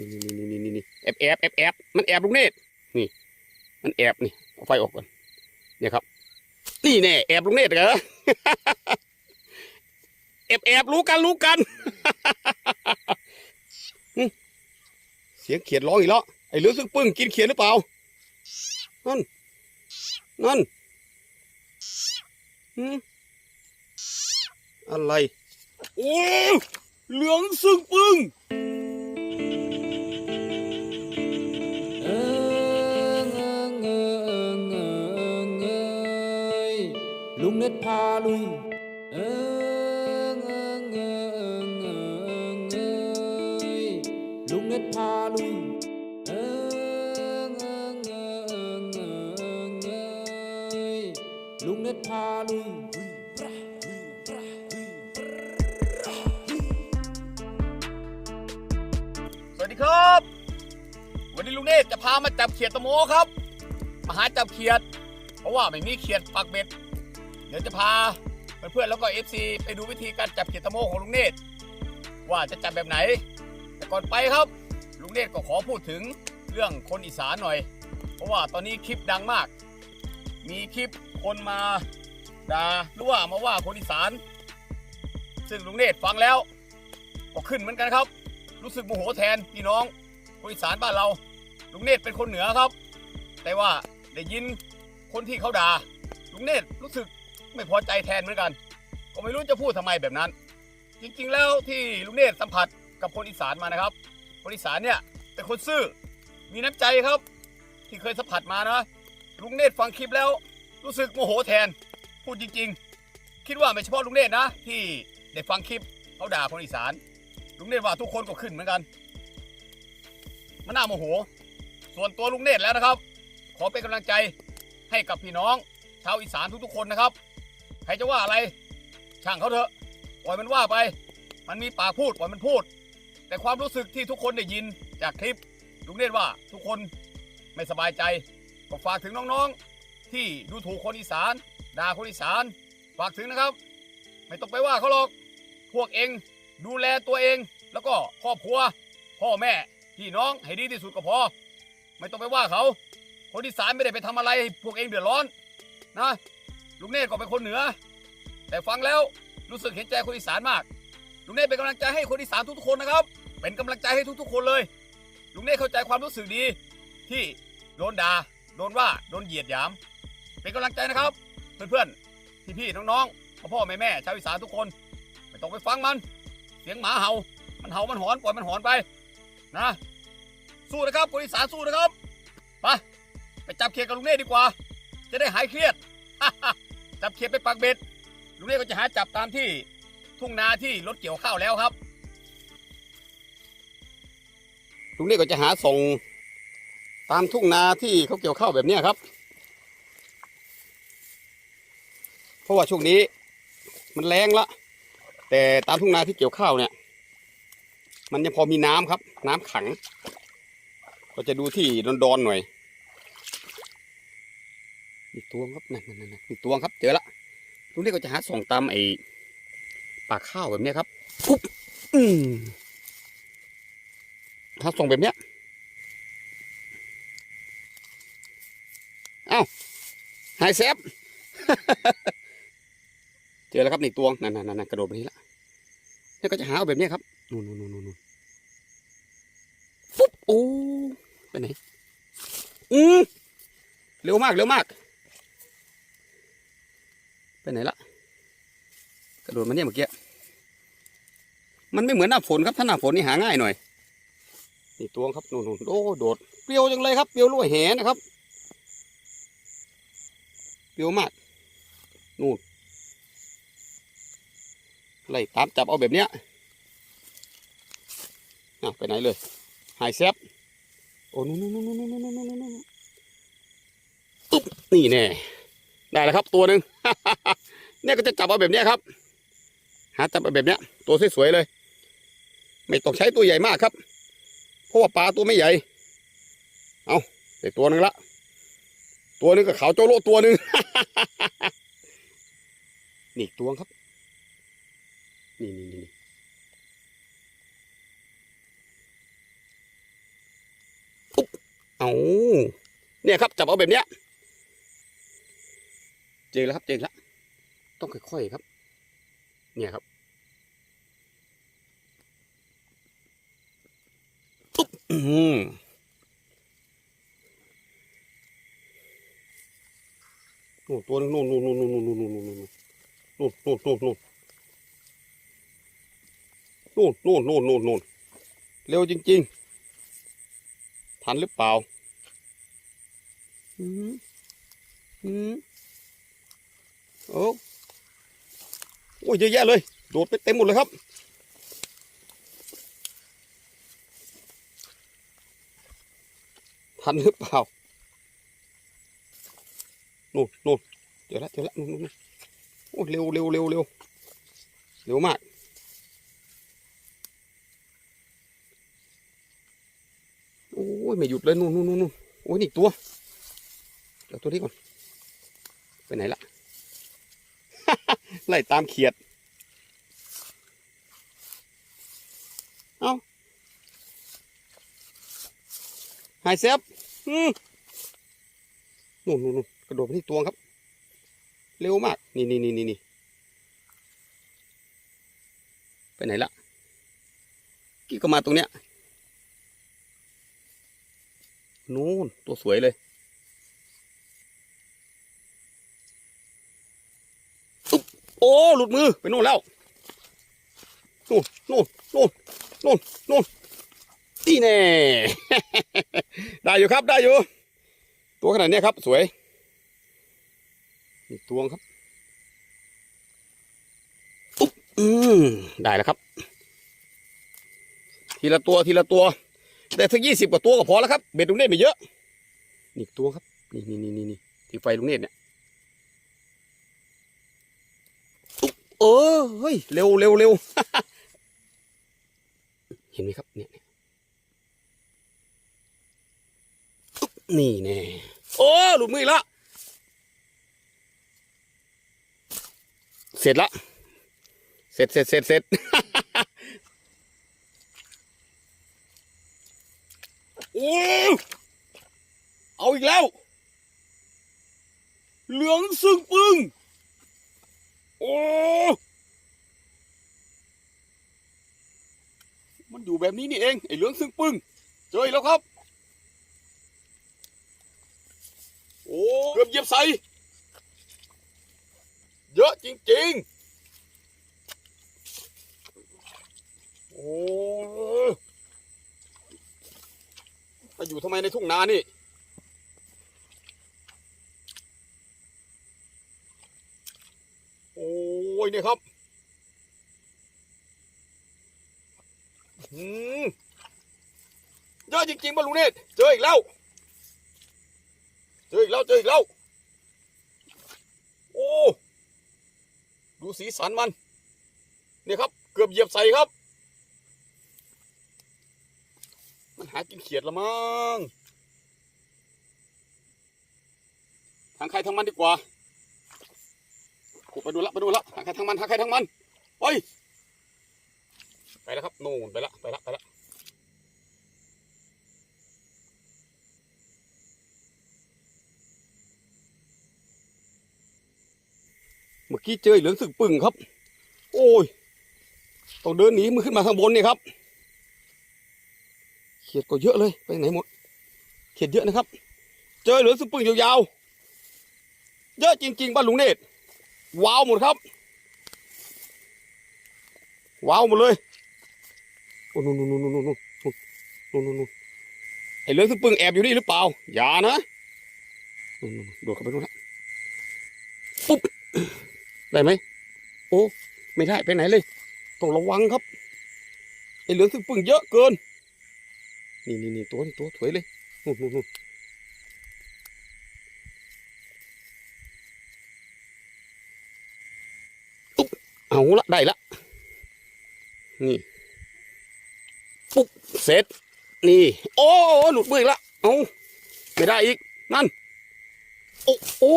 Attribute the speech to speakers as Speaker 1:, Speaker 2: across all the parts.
Speaker 1: นี่นี่นี่นี่แอบแอบแอบแอบมันแอบลุงเนตรนี่ มันแอบนี่เอาไฟออกก่อนเนี่ยครับ นี่แน่แอบลุงเนตรเหรอแอบแอบรู้กันรู้กัน เสียงเขียดร้องอีกแล้วไอ้เลือซึ่งปึ้งกินเขียดหรือเปล่านั่นนั่นอะไร โอ้เหลืองซึ่งปึ้ง
Speaker 2: ลุยเอิงเอิงเอิงเอิงเอยลุงเน็ตพาลุยเอิงเอิงเอิงเอิงเอยลุงเน็ตพาลุย
Speaker 1: สวัสดีครับ วันนี้ลุงเนตจะพามาจับเขียดตะโมครับ มาหาจับเขียด เพราะว่าไม่มีเขียดปักเบ็ด เดี๋ยวจะพาเพื่อนๆแล้วก็เอฟซีไปดูวิธีการจับเขียดตะโมของลุงเนตรว่าจะจับแบบไหน แต่ก่อนไปครับ ลุงเนตรก็ขอพูดถึงเรื่องคนอีสานหน่อย เพราะว่าตอนนี้คลิปดังมาก มีคลิปคนมาด่าหรือว่ามาว่าคนอีสาน ซึ่งลุงเนตรฟังแล้วก็ขึ้นเหมือนกันครับ รู้สึกโมโหแทนพี่น้องคนอีสานบ้านเรา ลุงเนตรเป็นคนเหนือครับ แต่ว่าได้ยินคนที่เขาด่าลุงเนตรรู้สึก ไม่พอใจแทนเหมือนกัน ก็ไม่รู้จะพูดทำไมแบบนั้น จริงๆแล้วที่ลุงเนตรสัมผัสกับคนอีสานมานะครับ คนอีสานเนี่ยเป็นคนซื่อ มีน้ำใจครับ ที่เคยสัมผัสมานะ ลุงเนตรฟังคลิปแล้วรู้สึกโมโหแทน พูดจริง ๆ คิดว่าไม่เฉพาะลุงเนตรนะ ที่ได้ฟังคลิปเขาด่าคนอีสาน ลุงเนตรว่าทุกคนก็ขึ้นเหมือนกัน มันน่าโมโห ส่วนตัวลุงเนตรแล้วนะครับ ขอเป็นกำลังใจให้กับพี่น้อง ชาวอีสานทุกๆคนนะครับ รจะว่าอะไร ช่างเขาเถอะ ปล่อยมันว่าไป มันมีปากพูดปล่อยมันพูด แต่ความรู้สึกที่ทุกคนได้ยินจากคลิปลุงเนตรว่าทุกคนไม่สบายใจก็ฝากถึงน้องๆ ที่ดูถูกคนอีสานด่าคนอีสาน ฝากถึงนะครับ ไม่ต้องไปว่าเขาหรอก พวกเองดูแลตัวเอง แล้วก็ครอบครัว พ่อแม่พี่น้องให้ดีที่สุดก็พอ ไม่ต้องไปว่าเขา คนที่สารไม่ได้ไปทำอะไรให้พวกเองเดือดร้อนนะ ลุงเนตรก็เป็นคนเหนือ แต่ฟังแล้วรู้สึกเห็นใจคนอีสานมาก ลุงเนตรเป็นกำลังใจให้คนอีสานทุกๆคนนะครับ เป็นกำลังใจให้ทุกๆ คนเลย ลุงเนตรเข้าใจความรู้สึกดี ที่โดนด่าโดนว่าโดนเหยียดหยาม เป็นกำลังใจนะครับ เพื่อนๆพี่ๆน้องๆพ่อพ่อแม่แม่ชาวอีสานทุกคน ไม่ต้องไปฟังมัน เสียงหมาเห่า มันเห่ามันหอนปล่อยมันหอนไปนะสู้นะครับคนอีสานสู้นะครับไปไปจับเขียดกับลุงเน่ดีกว่า จะได้หายเครียด จับเขียดไปปักเบ็ดลุงเน่ก็จะหาจับตามที่ทุ่งนาที่รถเกี่ยวข้าวแล้วครับลุงเน่ก็จะหาส่งตามทุ่งนาที่เขาเกี่ยวข้าวแบบนี้ครับ เพราะว่าช่วงนี้มันแรงละ แต่ตามทุ่งนาที่เกี่ยวข้าวเนี่ย มันยังพอมีน้ำครับ น้ำขัง ก็จะดูที่ดอนๆหน่อย นี่ตวงครับนั่นนั่นมีตวงครับ เจอละลุงนี่ก็จะหาส่องตามไอ้ปากข้าวแบบนี้ครับปุ๊บอืมหาส่องแบบเนี้ยเอ้าหายแซบเจอแล้วครับนี่ตวงนั่นนั่นนั่นกระโดดไปนี่ละนี่ก็จะหาแบบนี้ครับนู่นนู่นนู่นนู่นปุ๊บโอ้ไปไหนอืมเร็วมากเร็วมาก ไปไหนละกระโดดมาเนี่ยเมื่อกี้มันไม่เหมือนหน้าฝนครับถ้าหน้าฝนนี่หาง่ายหน่อยนี่ตัวงครับนู่นนู่นโอ้โดดเปรี้ยวจังเลยครับเปรี้ยวรั่วแหนะครับเปรี้ยวมากนู่นไล่ตามจับเอาแบบเนี้ยอะไปไหนเลย หายแซบโอ้นู่นนู่นนู่นนู่นนู่นนู่นนู่นตุ๊บนี่แน่ ได้แล้วครับตัวหนึ่งเนี่ยก็จะจับเอาแบบนี้ครับ หาจับเอาแบบนี้ตัวสวยๆเลย ไม่ต้องใช้ตัวใหญ่มากครับ เพราะว่าปลาตัวไม่ใหญ่ เอาได้ตัวหนึ่งละตัวนึงก็เขาโจโลตัวหนึ่งนี่ตัวครับ นี่นี่นี่ปุ๊บเอาเนี่ยครับจับเอาแบบเนี้ย เจอแล้วครับเจอแล้วต้องค่อยๆครับ เนี่ยครับนู่นตัวนึงนู่นนู่นนู่นนู่นนู่นนู่นนู่นนู่นนู่นนู่นนู่นนู่นนู่นจน่นน่นเร็วจริง ๆ ทันหรือเปล่า อืมอืม โอ้โอ้ยเยอะแยะเลย โดดไปเต็มหมดเลยครับ ทันหรือเปล่านู่นนู่นเจอแล้วเจอแล้วนู่นนู่นโอ้ยเร็วเร็วเร็วเร็วเร็วมากโอ้ยไม่หยุดเลยนู่นนู่นนู่นนู่นโอ้ยอีกตัวเดี๋ยวตัวนี้ก่อน ไปไหนละ ไล่ตามเขียด เอาหายเซฟอืมนู่นนู่นกระโดดไปที่ตัวครับ เร็วมาก นี่นี่นี่นี่นไปไหนละกี้ก็มาตรงเนี้ย นู่นตัวสวยเลยอุ๊บ โอ้หลุดมือไปนู่นแล้วนู่นนู่นนู่นนู่นนู่นนี่แน่ ได้อยู่ครับได้อยู่ ตัวขนาดนี้ครับ สวยอีกตัวครับอุ๊บอืมได้แล้วครับ ทีละตัวทีละตัวแต่สักยี่สิบกว่าตัวก็พอแล้วครับเบ็ดลุงเนตไม่เยอะนี่ตัวครับ นี่นี่นี่นี่ที่ไฟลุงเนตเนี่ยอุ๊บ เออเฮ้ยเร็วเร็วเร็วเห็นไหมครับ เนี่ยนี่ยอุ๊บนี่แน่โอ้หลุดมือแล้วเสร็จละเสร็จเสร็จเสร็จเสร็จโอ้เอาอีกแล้ว เหลืองซึ่งปึ้ง โอ้มันอยู่แบบนี้นี่เองไอ้เหลืองซึ่งปึ้งเจอแล้วครับ โอ้เกือบเยียบใส่เยอะจริงๆ โอ้มาอยู่ทำไมในทุ่งนานี่ โอ้ ยเนี่ยครับอืมเยอะจริงๆบ้าลุเนตเจออีกแล้ว เจออีกแล้ว เจออีกแล้ว โอ้ ดูสีสันมัน เนี่ยครับ เกือบเหยียบใส่ครับ มันหากินเขียดละมั้งทางใครทางมันดีกว่า ขุดไปดูละไปดูละทางใครทางมันทางใครทางมันไปไปแล้วครับนู่นไปละไปละไปละเมื่อกี้เจอเหลืองสึกปึ่งครับ โอ้ยต้องเดินหนีมันขึ้นมาข้างบนนี่ครับ เขียดก็เยอะเลยไปไหนหมด เขียดเยอะนะครับ เจอเหลืองสึปึ่งยาวๆเยอะจริงๆบ้านลุงเนตร ว้าวหมดครับ ว้าวหมดเลยโอ้นู่นนู่นนู่นนู่นนู่นนู่นนู่นไอ้เรื่องที่ปึ้งแอบอยู่นี่หรือเปล่า อย่านะนู่โดดเข้าไปนู่นละปุ๊บ ได้ไหม โอ้ ไม่ได้ ไปไหนเลย ต้องระวังครับ ไอเหลืองซึ่งปึ้งเยอะเกิน นี่นี่นี่ตัวนี่ตัวถวยเลยนู่นนู่นนู่ ละได้ละ นี่ ปุ๊บเสร็จ นี่ โอ้หลุดมืออีกละเอาไม่ได้อีก นั่น โอ้โอ้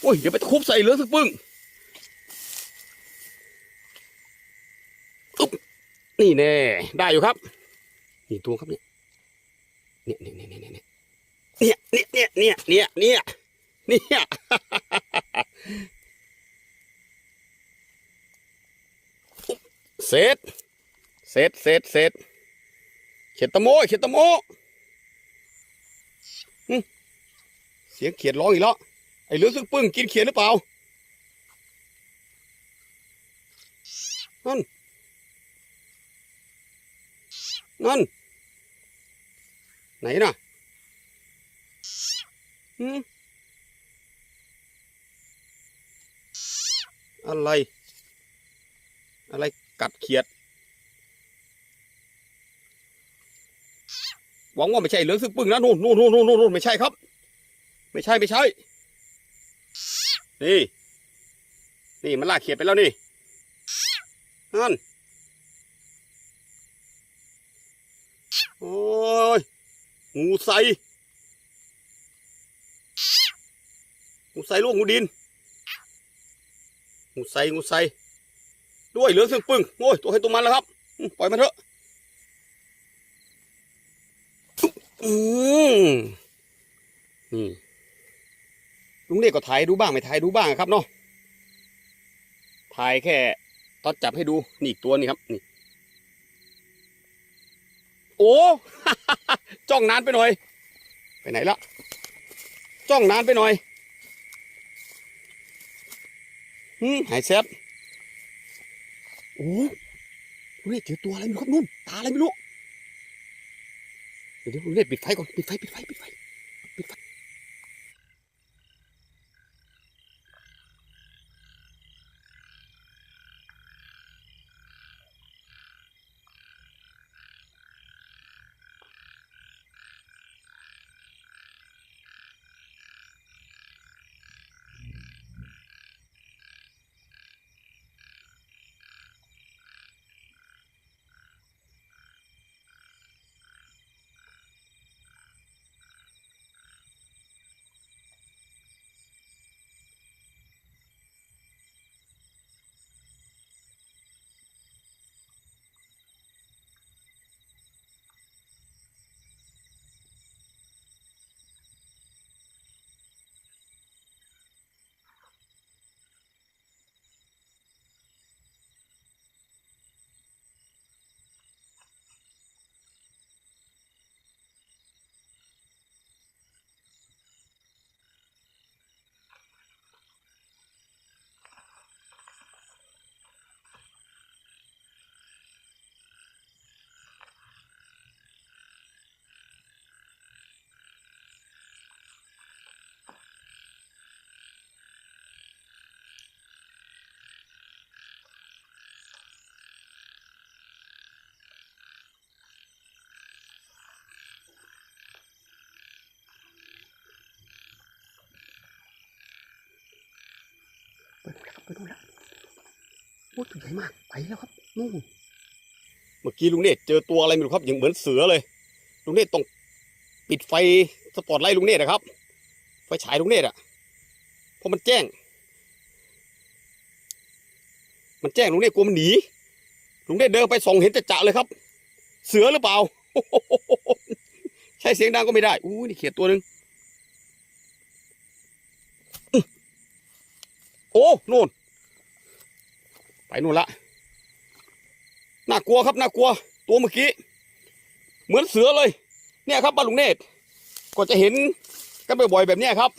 Speaker 1: โอ้ยเดี๋ยวไปคุบใส่เหลือสักปึ้งอุ๊บนี่แน่ ได้อยู่ครับ นี่ตัวครับเนี่ยเนี่ยเนี่ยเนี่ยเนี่ยเนี่ยเนี่ยเนี่ยเนี่ยเนี่ยเนี่ยเนี่ย เนี่ยเสร็จเสร็จเสร็จเสร็จเขียดตะโมเขียดตะโมเสียงเขียดร้องอีกแล้วไอ้เหลือซึ่งปึ้งกินเขียดหรือเปล่านั่นนั่นไหนน่ะหืมอะไร อะไร กัดเขียด หวังว่าไม่ใช่เหลืองซึ่งปึ้งนะนู่นนู่นนู่นนู่นนู่นไม่ใช่ครับ ไม่ใช่ไม่ใช่ นี่ นี่มันลากเขียดไปแล้วนี่นั่นโอ้ยงูใสงูใสลูกงูดินงูใสงูใส ด้วยเหลืองเสียงปึ้งโอ้ยตัวให้ตัวมันแล้วครับ ปล่อยมันเถอะอืมนี่ลุงเรียกก็ถ่ายดูบ้างไม่ถ่ายดูบ้างครับเนาะถ่ายแค่ตอนจับให้ดูนี่อีกตัวนี่ครับนี่โอ้จ้องนานไปหน่อย ไปไหนละจ้องนานไปหน่อยหืมหายแซบ โอ้ลุงเรียกเจอตัวอะไรไม่รู้ครับนุ่นตาอะไรไม่รู้ เดี๋ยวลุงเรียกปิดไฟก่อน ปิดไฟ ปิดไฟ ปิดไฟ ไปดูแล้วครับไปดูแล้วโอ้ตัวใหญ่มากไปแล้วครับนู่นเมื่อกี้ลุงเนตเจอตัวอะไรไม่รู้ครับอย่างเหมือนเสือเลย ลุงเนตต้องปิดไฟสปอตไลท์ลุงเนตนะครับ ไฟฉายลุงเนตอะเพราะมันแจ้ง มันแจ้งลุงเนตกลัวมันหนีลุงเนตเดินไปส่องเห็นจะจะเลยครับ เสือหรือเปล่าใช้เสียงดังก็ไม่ได้อู้นี่เขียดตัวหนึ่ง โอ้นู่นไปนู่นละน่ากลัวครับน่ากลัว ตัวเมื่อกี้ เหมือนเสือเลย เนี่ยครับบ้านลุงเนตรก็จะเห็นกันบ่อยๆแบบนี้ครับ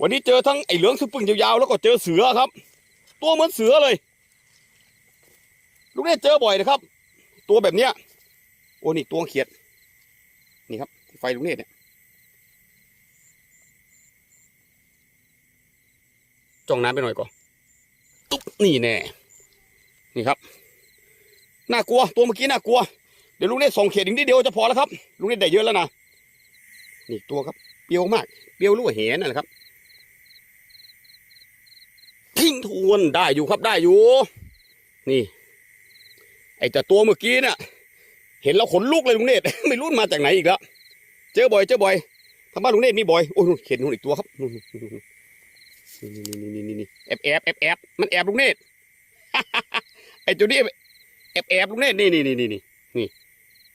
Speaker 1: วันนี้เจอทั้งไอ้เหลืองซึ่งปึ้งยาวๆแล้วก็เจอเสือครับ ตัวเหมือนเสือเลย ลุงเนตรเจอบ่อยนะครับ ตัวแบบเนี้ยโอ้นี่ตัวเขียด นี่ครับ ไฟลุงเนตรเนี่ย จ้องน้ำไปหน่อยก่อนตุ๊บนี่แน่นี่ครับน่ากลัวตัวเมื่อกี้น่ากลัว เดี๋ยวลุงเนตรส่งเขตอีกนิดเดียวจะพอแล้วครับลุงเนตรได้เยอะแล้วนะนี่ตัวครับเปรียวมากเปรียวรู้ว่เห็นนะครับ ทิ้งทวนได้อยู่ครับได้อยู่ นี่ ไอ้แต่ตัวเมื่อกี้เนี่ยเห็นแล้วขนลุกเลยลุงเนตรไม่รู้มาจากไหนอีกแล้วเจอบ่อยเจอบ่อยทางบ้านลุงเนตรมีบ่อยโอ้ยเห็นนู่นอีกตัวครับ นู่นี่นี่นี่นี่นี่แอบแอบแอบแอบมันแอบลุงเนตรไอ้ตัวนี้แอบแอบลุงเนตรนี่นี่นี่นี่นี่นี่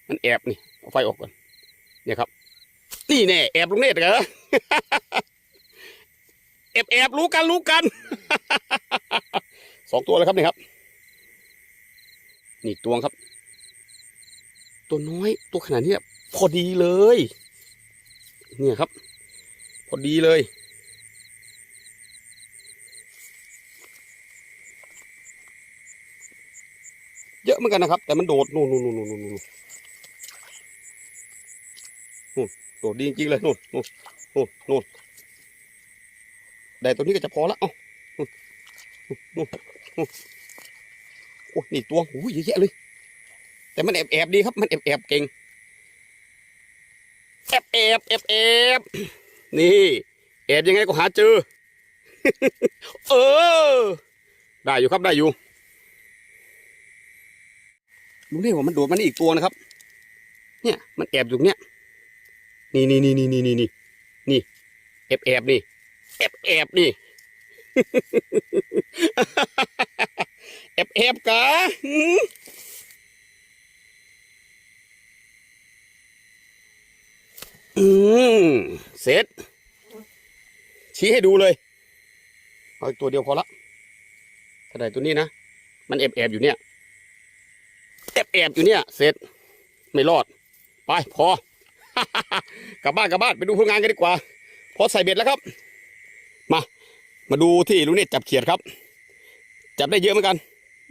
Speaker 1: มันแอบนี่เอาไฟออกก่อนเนี่ยครับ นี่แน่แอบลุงเนตรเหรอแอบแอบรู้กันรู้กันสองตัวเลยครับนี่ครับ นี่ตัวครับ ตัวน้อยตัวขนาดนี้พอดีเลย เนี่ยครับ พอดีเลย เยอะเหมือนกันนะครับ แต่มันโดดนู่นนู่นนู่นนู่นนู่นนู่นโดดดีจริงๆเลยนู่นนู่นนู่นนู่นได้ตัวนี้ก็จะพอละเอ้านู่นนู่นโอ้นี่ตัวโอ้ยเยอะแยะเลย แต่มันแอบแอบดีครับ มันแอบแอบเก่งแอบแอบแอบแอบนี่แอบยังไงก็หาเจอ เออ ได้อยู่ครับได้อยู่ ลุงเรียกว่ามันโดดมานี่อีกตัวนะครับ เนี่ย มันแอบอยู่เนี่ยนี่นี่นี่นี่นี่นี่นี่นี่แอบแอบนี่แอบแอบนี่แอบแอบกะอืมเสร็จ ชี้ให้ดูเลยเอาตัวเดียวพอละถ้าได้ตัวนี้นะ มันแอบแอบอยู่เนี่ย แอบแอบอยู่เนี่ย เสร็จ ไม่รอด ไปพอ กลับบ้านกลับบ้านไปดูผลงานกันดีกว่า พอใส่เบ็ดแล้วครับ มา มาดูที่ลุงเนตจับเขียดครับ จับได้เยอะเหมือนกัน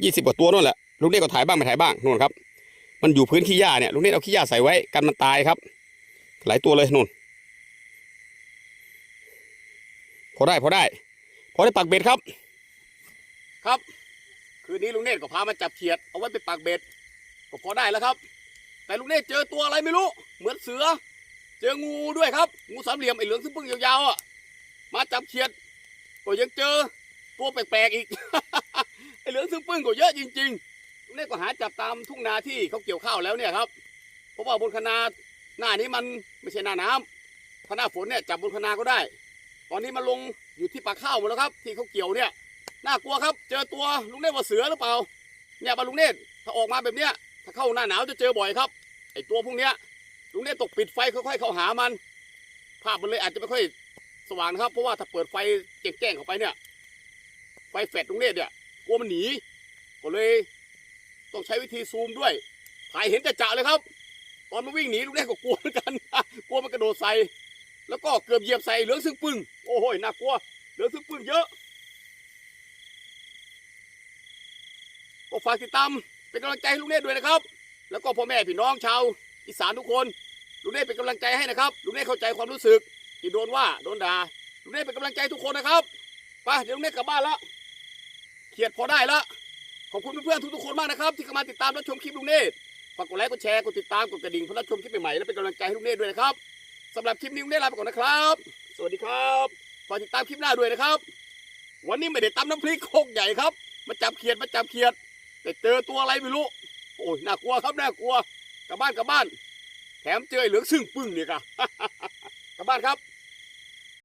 Speaker 1: ยี่สิบกว่าตัวนั่นแหละลุงเนตก็ถ่ายบ้างไม่ถ่ายบ้างนู่นครับ มันอยู่พื้นขี้หญ้าเนี่ยลุงเนตเอาขี้หญ้าใส่ไว้กันมันตายครับ หลายตัวเลยนู่นพอได้พอได้พอได้ปักเบ็ดครับ ครับ คืนนี้ลุงเนตก็พามาจับเขียดเอาไว้ไปปักเบ็ด ก็พอได้แล้วครับ แต่ลุงเนตเจอตัวอะไรไม่รู้ เหมือนเสือ เจองูด้วยครับ งูสามเหลี่ยมไอ้เหลืองซึ่งเพิ่งยาวๆอะ มาจับเขียด ก็ยังเจอตัวแปลกๆอีก ไอ้เหลืองซึ่งปึ้งก็เยอะจริงๆลุงเนตก็หาจับตามทุ่งนาที่เขาเกี่ยวข้าวแล้วเนี่ยครับ เพราะว่าบนคะนาหน้านี้มันไม่ใช่หน้าน้ำถ้าหน้าฝนเนี่ยจับบนคะนาก็ได้ ตอนนี้มันลงอยู่ที่ปากข้าวหมดแล้วครับ ที่เขาเกี่ยวเนี่ยน่ากลัวครับ เจอตัวลุงเนตว่าเสือหรือเปล่า เนี่ยบาลุงเนตถ้าออกมาแบบเนี้ย ถ้าเข้าหน้าหนาวจะเจอบ่อยครับ ไอตัวพวกเนี้ยลุงเนตตกปิดไฟค่อยๆเข้าหามัน ภาพมันเลยอาจจะไม่ค่อยสว่างครับ เพราะว่าถ้าเปิดไฟแจ้งๆเข้าไปเนี่ย ไฟแฟลชลุงเนตเนี่ยกลัวมันหนี ก็เลยต้องใช้วิธีซูมด้วยถ่ายเห็นจะจะเลยครับ ตอนมันวิ่งหนีลุงเนตก็กลัวเหมือนกัน กลัวมันกระโดดใส่ แล้วก็เกือบเหยียบใส่เหลืองซึ่งปึ้ง โอ้โหน่ากลัว เหลืองซึ่งปึ้งเยอะก็ฝากติดตาม เป็นกำลังใจให้ลุงเนตรด้วยนะครับ แล้วก็พ่อแม่พี่น้องชาวอีสานทุกคนลุงเนตรเป็นกำลังใจให้นะครับลุงเนตรเข้าใจความรู้สึกที่โดนว่าโดนด่าลุงเนตรเป็นกำลังใจทุกคนนะครับไปเดี๋ยวลุงเนตรกลับบ้านแล้วเขียดพอได้แล้วขอบคุณเพื่อนๆทุกๆคนมากนะครับ ที่เข้ามาติดตามรับชมคลิปลุงเนตรฝากกดไลค์กดแชร์กดติดตามกดกระดิ่งเพื่อรับชมคลิปใหม่ๆและเป็นกำลังใจให้ลุงเนตรด้วยนะครับสำหรับคลิปนี้ลุงเนตรลาไปก่อนนะครับ สวัสดีครับฝากติดตามคลิปหน้าด้วยนะครับ วันนี้ไม่ได้ตำน้ำพริกโคกใหญ่ครับ มาจับเขียดมาจับเขียด แต่เจอตัวอะไรไม่รู้ โอ้ยน่ากลัวครับน่ากลัวกลับบ้านกลับบ้าน แถมเจอไอ้เหลืองซึ่งปึ้งเนี่ยกะกลับบ้านครับ